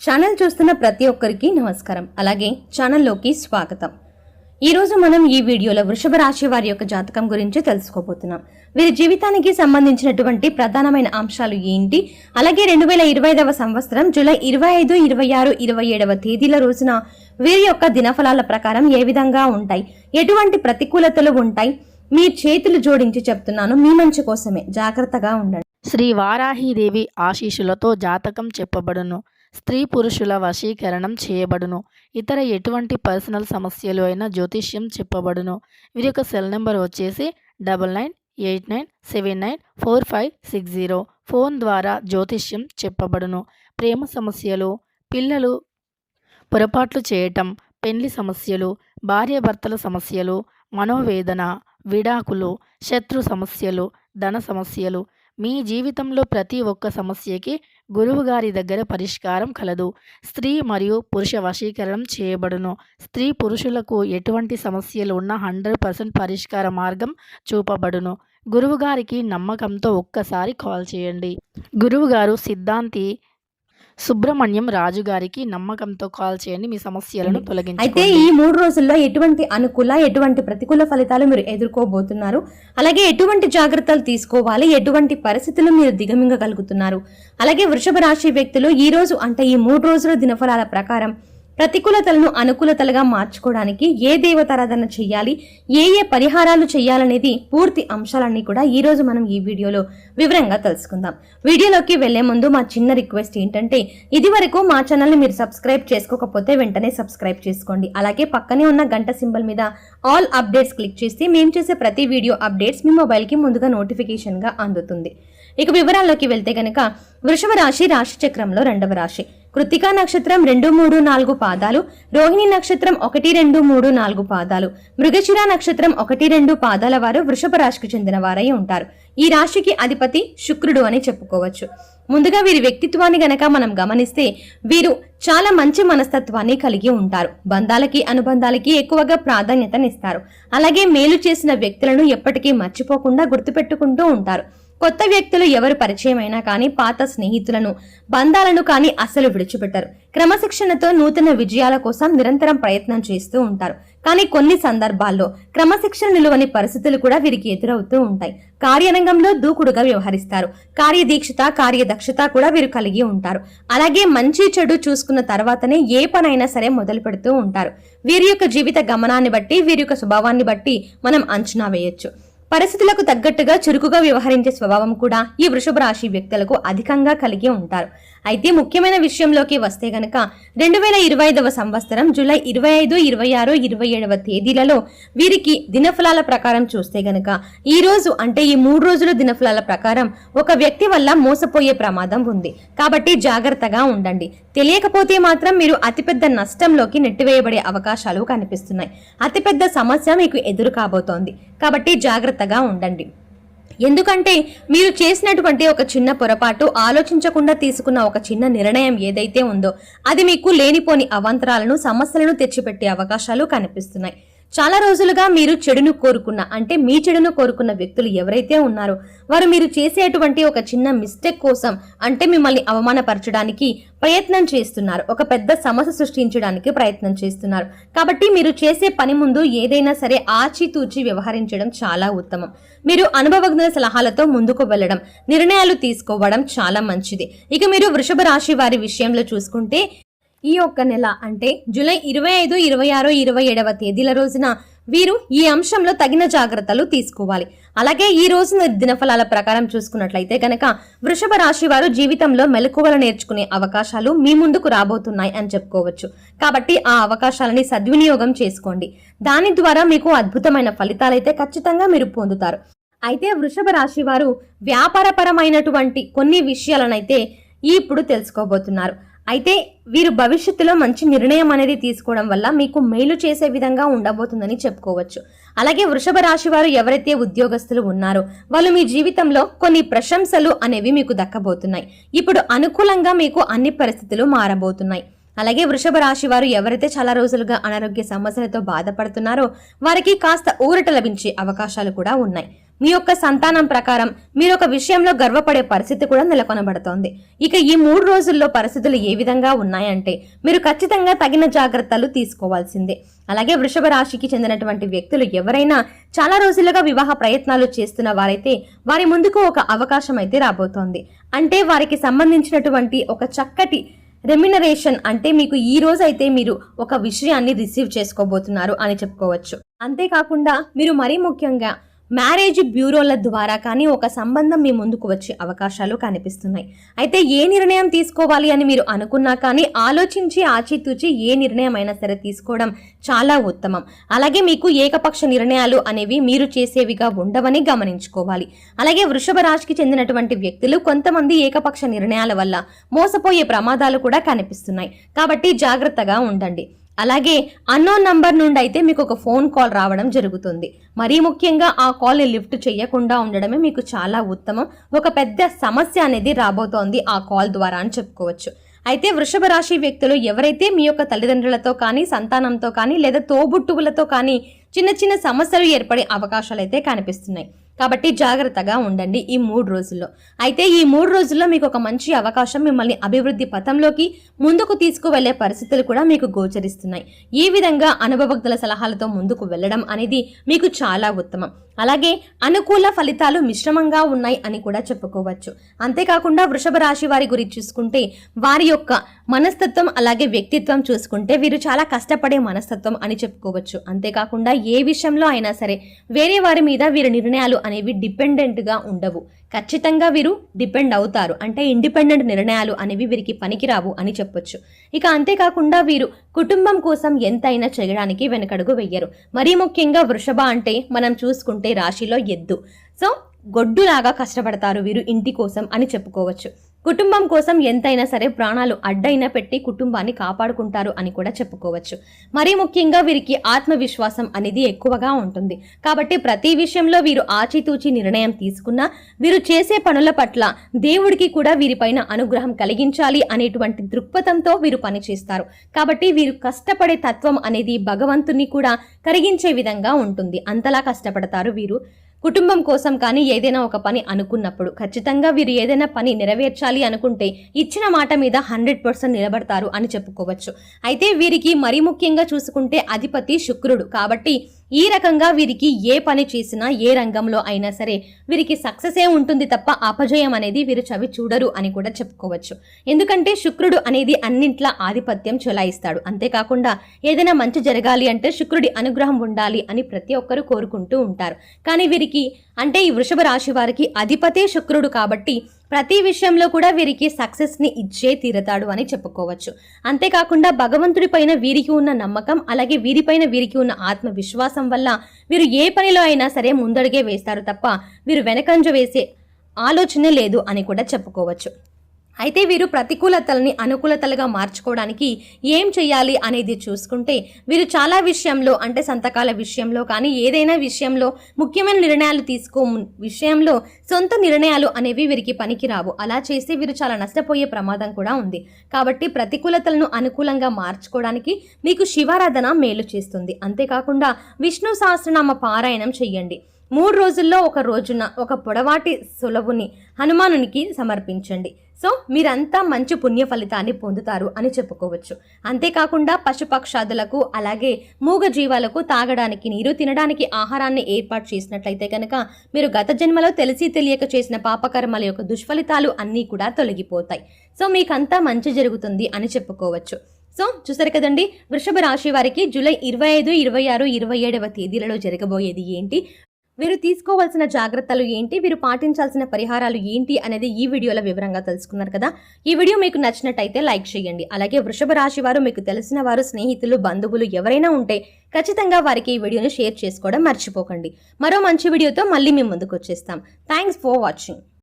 Channel చూస్తున్న ప్రతి ఒక్కరికి నమస్కారం. అలాగే ఛానల్లోకి స్వాగతం. ఈరోజు మనం ఈ వీడియోలో వృషభ రాశి వారి యొక్క జాతకం గురించి తెలుసుకోబోతున్నాం. వీరి జీవితానికి సంబంధించినటువంటి ప్రధానమైన అంశాలు ఏంటి? అలాగే రెండు వేల ఇరవై ఐదవ సంవత్సరం జూలై ఇరవై ఐదు ఇరవై ఆరు ఇరవై ఏడవ తేదీల రోజున వీరి యొక్క దినఫలాల ప్రకారం ఏ విధంగా ఉంటాయి? ఎటువంటి ప్రతికూలతలు ఉంటాయి? మీ చేతులు జోడించి చెప్తున్నాను. మీ మంచి కోసమే. జాగ్రత్తగా ఉండండి. శ్రీ వారాహీదేవి ఆశీషులతో జాతకం చెప్పబడును. స్త్రీ పురుషుల వశీకరణం చేయబడును. ఇతర ఎటువంటి పర్సనల్ సమస్యలు అయినా జ్యోతిష్యం చెప్పబడును. వీరి యొక్క సెల్ నెంబర్ వచ్చేసి double nine eight nine seven nine four five six zero. Phone ద్వారా జ్యోతిష్యం చెప్పబడును. ప్రేమ సమస్యలు పిల్లలు పొరపాట్లు చేయటం పెళ్ళి సమస్యలు భార్యాభర్తల సమస్యలు మనోవేదన విడాకులు శత్రు సమస్యలు ధన సమస్యలు. మీ జీవితంలో ప్రతి ఒక్క సమస్యకి గురువుగారి దగ్గర పరిష్కారం కలదు. స్త్రీ మరియు పురుష వశీకరణం చేయబడును. స్త్రీ పురుషులకు ఎటువంటి సమస్యలు ఉన్నా హండ్రెడ్ పర్సెంట్ పరిష్కార మార్గం చూపబడును. గురువుగారికి నమ్మకంతో ఒక్కసారి కాల్ చేయండి. గురువుగారు సిద్ధాంతి సుబ్రహ్మణ్యం రాజు గారికి నమ్మకంతో కాల్ చేయండి మీ సమస్యలను అయితే తొలగించుకోండి. ఈ మూడు రోజుల్లో ఎటువంటి అనుకూల ఎటువంటి ప్రతికూల ఫలితాలు మీరు ఎదుర్కోబోతున్నారు? అలాగే ఎటువంటి జాగ్రత్తలు తీసుకోవాలి? ఎటువంటి పరిస్థితులు మీరు దిగమింగగలుగుతున్నారు? అలాగే వృషభ రాశి వ్యక్తులు ఈ రోజు అంటే ఈ మూడు రోజుల దినఫలాల ప్రకారం ప్రతికూలతలను అనుకూలతలుగా మార్చుకోవడానికి ఏ దేవతారాధన చేయాలి ఏ ఏ పరిహారాలు చేయాలనేది పూర్తి అంశాలన్నీ కూడా ఈరోజు మనం ఈ వీడియోలో వివరంగా తెలుసుకుందాం. వీడియోలోకి వెళ్ళే ముందు మా చిన్న రిక్వెస్ట్ ఏంటంటే ఇది వరకు మా ఛానల్ని మీరు సబ్స్క్రైబ్ చేసుకోకపోతే వెంటనే సబ్స్క్రైబ్ చేసుకోండి. అలాగే పక్కనే ఉన్న గంట సింబల్ మీద ఆల్ అప్డేట్స్ క్లిక్ చేస్తే మేము చేసే ప్రతి వీడియో అప్డేట్స్ మీ మొబైల్కి ముందుగా నోటిఫికేషన్గా అందుతుంది. ఇక వివరాల్లోకి వెళ్తే గనక వృషభ రాశి రాశి చక్రంలో రెండవ రాశి. కృతికా నక్షత్రం రెండు మూడు నాలుగు పాదాలు రోహిణి నక్షత్రం ఒకటి రెండు మూడు నాలుగు పాదాలు మృగశిర నక్షత్రం ఒకటి రెండు పాదాల వారు వృషభ రాశికి చెందిన వారై ఉంటారు. ఈ రాశికి అధిపతి శుక్రుడు అని చెప్పుకోవచ్చు. ముందుగా వీరి వ్యక్తిత్వాన్ని గనక మనం గమనిస్తే వీరు చాలా మంచి మనస్తత్వాన్ని కలిగి ఉంటారు. బంధాలకి అనుబంధాలకి ఎక్కువగా ప్రాధాన్యతనిస్తారు. అలాగే మేలు చేసిన వ్యక్తులను ఎప్పటికీ మర్చిపోకుండా గుర్తుపెట్టుకుంటూ ఉంటారు. కొత్త వ్యక్తులు ఎవరు పరిచయమైనా కానీ పాత స్నేహితులను బంధాలను కానీ అసలు విడిచిపెట్టరు. క్రమశిక్షణతో నూతన విజయాల కోసం నిరంతరం ప్రయత్నం చేస్తూ ఉంటారు. కానీ కొన్ని సందర్భాల్లో క్రమశిక్షణ నిలువని పరిస్థితులు కూడా వీరికి ఎదురవుతూ ఉంటాయి. కార్యరంగంలో దూకుడుగా వ్యవహరిస్తారు. కార్యదీక్షత కార్యదక్షత కూడా వీరు కలిగి ఉంటారు. అలాగే మంచి చెడు చూసుకున్న తర్వాతనే ఏ పనైనా సరే మొదలు పెడుతూ ఉంటారు. వీరి యొక్క జీవిత గమనాన్ని బట్టి వీరి యొక్క స్వభావాన్ని బట్టి మనం అంచనా వేయొచ్చు. పరిస్థితులకు తగ్గట్టుగా చురుకుగా వ్యవహరించే స్వభావం కూడా ఈ వృషభ రాశి వ్యక్తులకు అధికంగా కలిగి ఉంటారు. అయితే ముఖ్యమైన విషయంలోకి వస్తే గనక రెండు వేల ఇరవై ఐదవ సంవత్సరం జూలై ఇరవై ఐదు ఇరవై ఆరు ఇరవై ఏడవ తేదీలలో వీరికి దినఫలాల ప్రకారం చూస్తే గనక ఈ రోజు అంటే ఈ మూడు రోజుల దినఫలాల ప్రకారం ఒక వ్యక్తి వల్ల మోసపోయే ప్రమాదం ఉంది. కాబట్టి జాగ్రత్తగా ఉండండి. తెలియకపోతే మాత్రం మీరు అతిపెద్ద నష్టంలోకి నెట్టివేయబడే అవకాశాలు కనిపిస్తున్నాయి. అతిపెద్ద సమస్య మీకు ఎదురు కాబోతోంది. కాబట్టి జాగ్రత్త జాగ్రత్తగా ఉండండి. ఎందుకంటే మీరు చేసినటువంటి ఒక చిన్న పొరపాటు ఆలోచించకుండా తీసుకున్న ఒక చిన్న నిర్ణయం ఏదైతే ఉందో అది మీకు లేనిపోని అవాంతరాలను సమస్యలను తెచ్చిపెట్టే అవకాశాలు కనిపిస్తున్నాయి. చాలా రోజులుగా మీరు చెడును కోరుకున్న అంటే మీ చెడును కోరుకున్న వ్యక్తులు ఎవరైతే ఉన్నారో వారు మీరు చేసేటువంటి ఒక చిన్న మిస్టేక్ కోసం అంటే మిమ్మల్ని అవమానపరచడానికి ప్రయత్నం చేస్తున్నారు. ఒక పెద్ద సమస్య సృష్టించడానికి ప్రయత్నం చేస్తున్నారు. కాబట్టి మీరు చేసే పని ముందు ఏదైనా సరే ఆచితూచి వ్యవహరించడం చాలా ఉత్తమం. మీరు అనుభవజ్ఞ సలహాలతో ముందుకు వెళ్ళడం నిర్ణయాలు తీసుకోవడం చాలా మంచిది. ఇక మీరు వృషభ రాశి వారి విషయంలో చూసుకుంటే ఈ ఒక్క నెల అంటే జూలై ఇరవై ఐదు ఇరవై ఆరు ఇరవై ఏడవ తేదీల రోజున వీరు ఈ అంశంలో తగిన జాగ్రత్తలు తీసుకోవాలి. అలాగే ఈ రోజున దినఫలాల ప్రకారం చూసుకున్నట్లయితే కనుక వృషభ రాశి వారు జీవితంలో మెలకువలు నేర్చుకునే అవకాశాలు మీ ముందుకు రాబోతున్నాయి అని చెప్పుకోవచ్చు. కాబట్టి ఆ అవకాశాలని సద్వినియోగం చేసుకోండి. దాని ద్వారా మీకు అద్భుతమైన ఫలితాలైతే ఖచ్చితంగా మీరు పొందుతారు. అయితే వృషభ రాశి వారు వ్యాపారపరమైనటువంటి కొన్ని విషయాలనైతే ఇప్పుడు తెలుసుకోబోతున్నారు. అయితే వీరు భవిష్యత్తులో మంచి నిర్ణయం అనేది తీసుకోవడం వల్ల మీకు మేలు చేసే విధంగా ఉండబోతుందని చెప్పుకోవచ్చు. అలాగే వృషభ రాశి వారు ఎవరైతే ఉద్యోగస్తులు ఉన్నారో వాళ్ళు మీ జీవితంలో కొన్ని ప్రశంసలు అనేవి మీకు దక్కబోతున్నాయి. ఇప్పుడు అనుకూలంగా మీకు అన్ని పరిస్థితులు మారబోతున్నాయి. అలాగే వృషభ రాశి వారు ఎవరైతే చాలా రోజులుగా అనారోగ్య సమస్యలతో బాధపడుతున్నారో వారికి కాస్త ఊరట లభించే అవకాశాలు కూడా ఉన్నాయి. మీ యొక్క సంతానం ప్రకారం మీరు ఒక విషయంలో గర్వపడే పరిస్థితి కూడా నెలకొనబడుతోంది. ఇక ఈ మూడు రోజుల్లో పరిస్థితులు ఏ విధంగా ఉన్నాయంటే మీరు ఖచ్చితంగా తగిన జాగ్రత్తలు తీసుకోవాల్సిందే. అలాగే వృషభ రాశికి చెందినటువంటి వ్యక్తులు ఎవరైనా చాలా రోజులుగా వివాహ ప్రయత్నాలు చేస్తున్న వారైతే వారి ముందుకు ఒక అవకాశం అయితే రాబోతోంది. అంటే వారికి సంబంధించినటువంటి ఒక చక్కటి రెమ్యునరేషన్ అంటే మీకు ఈ రోజు అయితే మీరు ఒక విషయాన్ని రిసీవ్ చేసుకోబోతున్నారు అని చెప్పుకోవచ్చు. అంతేకాకుండా మీరు మరీ ముఖ్యంగా మ్యారేజ్ బ్యూరోల ద్వారా కానీ ఒక సంబంధం మీ ముందుకు వచ్చే అవకాశాలు కనిపిస్తున్నాయి. అయితే ఏ నిర్ణయం తీసుకోవాలి అని మీరు అనుకున్నా కానీ ఆలోచించి ఆచితూచి ఏ నిర్ణయం అయినా సరే తీసుకోవడం చాలా ఉత్తమం. అలాగే మీకు ఏకపక్ష నిర్ణయాలు అనేవి మీరు చేసేవిగా ఉండవని గమనించుకోవాలి. అలాగే వృషభ రాశికి చెందినటువంటి వ్యక్తులు కొంతమంది ఏకపక్ష నిర్ణయాల వల్ల మోసపోయే ప్రమాదాలు కూడా కనిపిస్తున్నాయి. కాబట్టి జాగ్రత్తగా ఉండండి. అలాగే అన్నోన్ నంబర్ నుండి అయితే మీకు ఒక ఫోన్ కాల్ రావడం జరుగుతుంది. మరీ ముఖ్యంగా ఆ కాల్ని లిఫ్ట్ చేయకుండా ఉండడమే మీకు చాలా ఉత్తమం. ఒక పెద్ద సమస్య అనేది రాబోతోంది ఆ కాల్ ద్వారా అని చెప్పుకోవచ్చు. అయితే వృషభ రాశి వ్యక్తులు ఎవరైతే మీ యొక్క తల్లిదండ్రులతో కానీ సంతానంతో కానీ లేదా తోబుట్టువులతో కానీ చిన్న చిన్న సమస్యలు ఏర్పడే అవకాశాలు అయితే కనిపిస్తున్నాయి. కాబట్టి జాగ్రత్తగా ఉండండి ఈ మూడు రోజుల్లో. అయితే ఈ మూడు రోజుల్లో మీకు ఒక మంచి అవకాశం మిమ్మల్ని అభివృద్ధి పథంలోకి ముందుకు తీసుకువెళ్ళే పరిస్థితులు కూడా మీకు గోచరిస్తున్నాయి. ఈ విధంగా అనుభవజ్ఞుల సలహాలతో ముందుకు వెళ్ళడం అనేది మీకు చాలా ఉత్తమం. అలాగే అనుకూల ఫలితాలు మిశ్రమంగా ఉన్నాయి అని కూడా చెప్పుకోవచ్చు. అంతేకాకుండా వృషభ రాశి వారి గురించి చూసుకుంటే వారి యొక్క మనస్తత్వం అలాగే వ్యక్తిత్వం చూసుకుంటే వీరు చాలా కష్టపడే మనస్తత్వం అని చెప్పుకోవచ్చు. అంతేకాకుండా ఏ విషయంలో అయినా సరే వేరే వారి మీద వీరి నిర్ణయాలు అనేవి డిపెండెంట్గా ఉండవు. ఖచ్చితంగా వీరు డిపెండ్ అవుతారు. అంటే ఇండిపెండెంట్ నిర్ణయాలు అనేవి వీరికి పనికిరావు అని చెప్పొచ్చు. ఇక అంతేకాకుండా వీరు కుటుంబం కోసం ఎంతైనా చేయడానికి వెనకడుగు వెయ్యరు మరీ ముఖ్యంగా వృషభ అంటే మనం చూసుకుంటే రాశిలో ఎద్దు. సో గొడ్డులాగా కష్టపడతారు వీరు ఇంటి కోసం అని చెప్పుకోవచ్చు. కుటుంబం కోసం ఎంతైనా సరే ప్రాణాలు అడ్డైనా పెట్టి కుటుంబాన్ని కాపాడుకుంటారు అని కూడా చెప్పుకోవచ్చు. మరీ ముఖ్యంగా వీరికి ఆత్మవిశ్వాసం అనేది ఎక్కువగా ఉంటుంది. కాబట్టి ప్రతి విషయంలో వీరు ఆచితూచి నిర్ణయం తీసుకున్నా వీరు చేసే పనుల పట్ల దేవుడికి కూడా వీరిపైన అనుగ్రహం కలిగించాలి అనేటువంటి దృక్పథంతో వీరు పనిచేస్తారు. కాబట్టి వీరు కష్టపడే తత్వం అనేది భగవంతుని కూడా కరిగించే విధంగా ఉంటుంది. అంతలా కష్టపడతారు వీరు. కుటుంబం కోసం కానీ ఏదైనా ఒక పని అనుకున్నప్పుడు ఖచ్చితంగా వీరు ఏదైనా పని నెరవేర్చాలి అనుకుంటే ఇచ్చిన మాట మీద హండ్రెడ్ పర్సెంట్ నిలబడతారు అని చెప్పుకోవచ్చు. అయితే వీరికి మరీ ముఖ్యంగా చూసుకుంటే అధిపతి శుక్రుడు కాబట్టి ఈ రకంగా వీరికి ఏ పని చేసినా ఏ రంగంలో అయినా సరే వీరికి సక్సెస్ ఏ ఉంటుంది తప్ప అపజయం అనేది వీరు చవి చూడరు అని కూడా చెప్పుకోవచ్చు. ఎందుకంటే శుక్రుడు అనేది అన్నింట్లా ఆధిపత్యం చెలాయిస్తాడు. అంతేకాకుండా ఏదైనా మంచి జరగాలి అంటే శుక్రుడి అనుగ్రహం ఉండాలి అని ప్రతి ఒక్కరూ కోరుకుంటూ ఉంటారు. కానీ వీరికి అంటే ఈ వృషభ రాశి వారికి అధిపతే శుక్రుడు కాబట్టి ప్రతి విషయంలో కూడా వీరికి సక్సెస్ని ఇచ్చే తీరతాడు అని చెప్పుకోవచ్చు. అంతేకాకుండా భగవంతుడి పైన వీరికి ఉన్న నమ్మకం అలాగే వీరిపైన వీరికి ఉన్న ఆత్మవిశ్వాసం వల్ల వీరు ఏ పనిలో అయినా సరే ముందడుగే వేస్తారు తప్ప వీరు వెనకంజ వేసే ఆలోచనే లేదు అని కూడా చెప్పుకోవచ్చు. అయితే వీరు ప్రతికూలతల్ని అనుకూలతలుగా మార్చుకోవడానికి ఏం చేయాలి అనేది చూసుకుంటే వీరు చాలా విషయంలో అంటే సంతకాల విషయంలో కానీ ఏదైనా విషయంలో ముఖ్యమైన నిర్ణయాలు తీసుకో మున్- విషయంలో సొంత నిర్ణయాలు అనేవి వీరికి పనికిరావు. అలా చేస్తే వీరు చాలా నష్టపోయే ప్రమాదం కూడా ఉంది. కాబట్టి ప్రతికూలతలను అనుకూలంగా మార్చుకోవడానికి మీకు శివారాధన మేలు చేస్తుంది. అంతేకాకుండా విష్ణు సహస్రనామ పారాయణం చెయ్యండి. మూడు రోజుల్లో ఒక రోజున ఒక పొడవాటి సులభుని హనుమానునికి సమర్పించండి. సో మీరంతా మంచి పుణ్య ఫలితాన్ని పొందుతారు అని చెప్పుకోవచ్చు. అంతేకాకుండా పశుపక్షాదులకు అలాగే మూగ జీవాలకు తాగడానికి నీరు తినడానికి ఆహారాన్ని ఏర్పాటు చేసినట్లయితే కనుక మీరు గత జన్మలో తెలిసి తెలియక చేసిన పాపకర్మల యొక్క దుష్ఫలితాలు అన్నీ కూడా తొలగిపోతాయి. సో మీకంతా మంచి జరుగుతుంది అని చెప్పుకోవచ్చు. సో చూసారు కదండి వృషభ రాశి వారికి జూలై ఇరవై ఐదు ఇరవై ఆరు ఇరవై ఏడవ తేదీలలో జరగబోయేది ఏంటి? వీరు తీసుకోవాల్సిన జాగ్రత్తలు ఏంటి? వీరు పాటించాల్సిన పరిహారాలు ఏంటి? అనేది ఈ వీడియోలో వివరంగా తెలుసుకున్నారు కదా. ఈ వీడియో మీకు నచ్చినట్టయితే లైక్ చేయండి. అలాగే వృషభ రాశి వారు మీకు తెలిసిన వారు స్నేహితులు బంధువులు ఎవరైనా ఉంటే ఖచ్చితంగా వారికి ఈ వీడియోని షేర్ చేసుకోవడం మర్చిపోకండి. మరో మంచి వీడియోతో మళ్ళీ మేము ముందుకు వచ్చేస్తాం. Thanks for watching